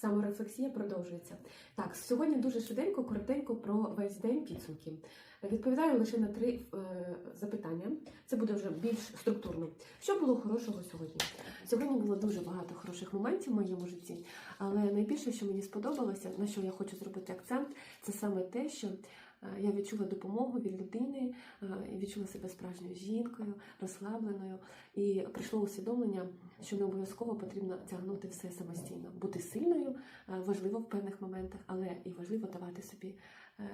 Саморефлексія продовжується. Так, сьогодні дуже швиденько, коротенько про весь день підсумки. Відповідаю лише на три е, запитання. Це буде вже більш структурно. Що було хорошого сьогодні? Сьогодні було дуже багато хороших моментів в моєму житті, але найбільше, що мені сподобалося, на що я хочу зробити акцент, це саме те, що е, я відчула допомогу від людини, е, відчула себе справжньою жінкою, розслабленою, і прийшло усвідомлення, що не обов'язково потрібно тягнути все самостійно, бути сильною е, важливо в певних моментах, але і важливо давати собі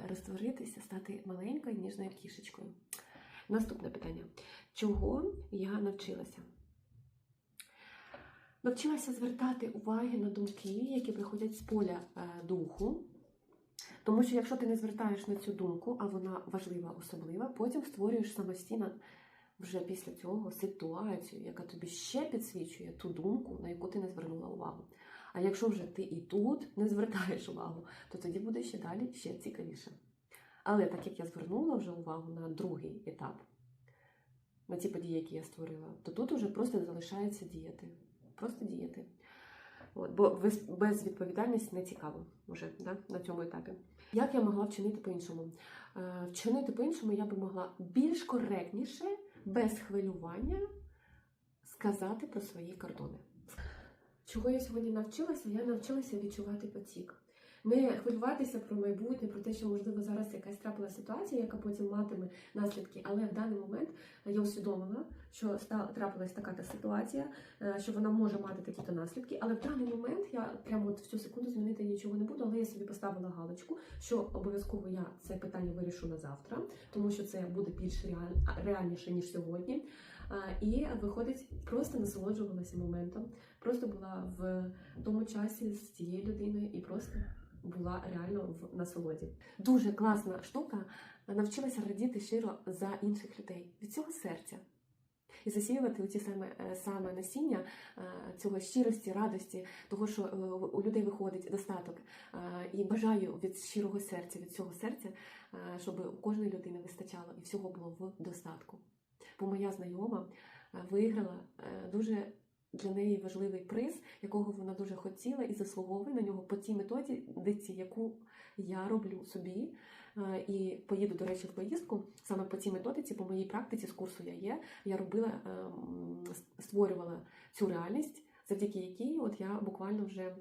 розтворитися, стати маленькою ніжною кішечкою. Наступне питання: чого я навчилася? Навчилася звертати уваги на думки, які приходять з поля е, духу. Тому що якщо ти не звертаєш на цю думку, а вона важлива, особлива, потім створюєш самостійно вже після цього ситуацію, яка тобі ще підсвічує ту думку, на яку ти не звернула увагу. А якщо вже ти і тут не звертаєш увагу, то тоді буде ще далі ще цікавіше. Але так як я звернула вже увагу на другий етап, на ті події, які я створила, то тут уже просто залишається діяти. Просто діяти. От, бо без, без відповідальності не цікаво вже да, на цьому етапі. Як я могла вчинити по-іншому? Е, вчинити по-іншому я би могла більш коректніше, без хвилювання сказати про свої кордони. Чого я сьогодні навчилася? Я навчилася відчувати потік. Не хвилюватися про майбутнє, про те, що можливо зараз якась трапила ситуація, яка потім матиме наслідки. Але в даний момент я усвідомила, що трапилась така та ситуація, е, що вона може мати такі-то наслідки. Але в даний момент я прямо от в цю секунду змінити нічого не буду. Але я собі поставила галочку, що обов'язково я це питання вирішу на завтра, тому що це буде більш реаль- реальніше ніж сьогодні. І виходить, просто насолоджувалася моментом, просто була в тому часі з цією людиною і просто була реально в насолоді. Дуже класна штука. Навчилася радіти щиро за інших людей від цього серця. І засіювати оці саме, е, саме насіння е, цього щирості, радості, того, що е, у людей виходить достаток. І бажаю від щирого серця, від цього серця, щоб у кожної людини вистачало і всього було в достатку. Бо моя знайома е, виграла е, дуже для неї важливий приз, якого вона дуже хотіла і заслуговує на нього по тій методиці, яку я роблю собі. Е, І поїду, до речі, в поїздку саме по цій методиці, по моїй практиці з курсу я є. Я робила, створювала цю реальність, завдяки якій от я буквально вже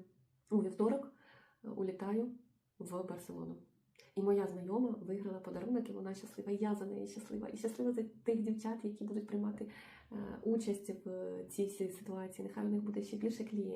у вівторок улітаю в Барселону. І моя знайома виграла подарунок, і вона щаслива. І я за неї щаслива. І щаслива за тих дівчат, які будуть приймати е, участь в цій всій ситуації. Нехай у них буде ще більше клієнтів.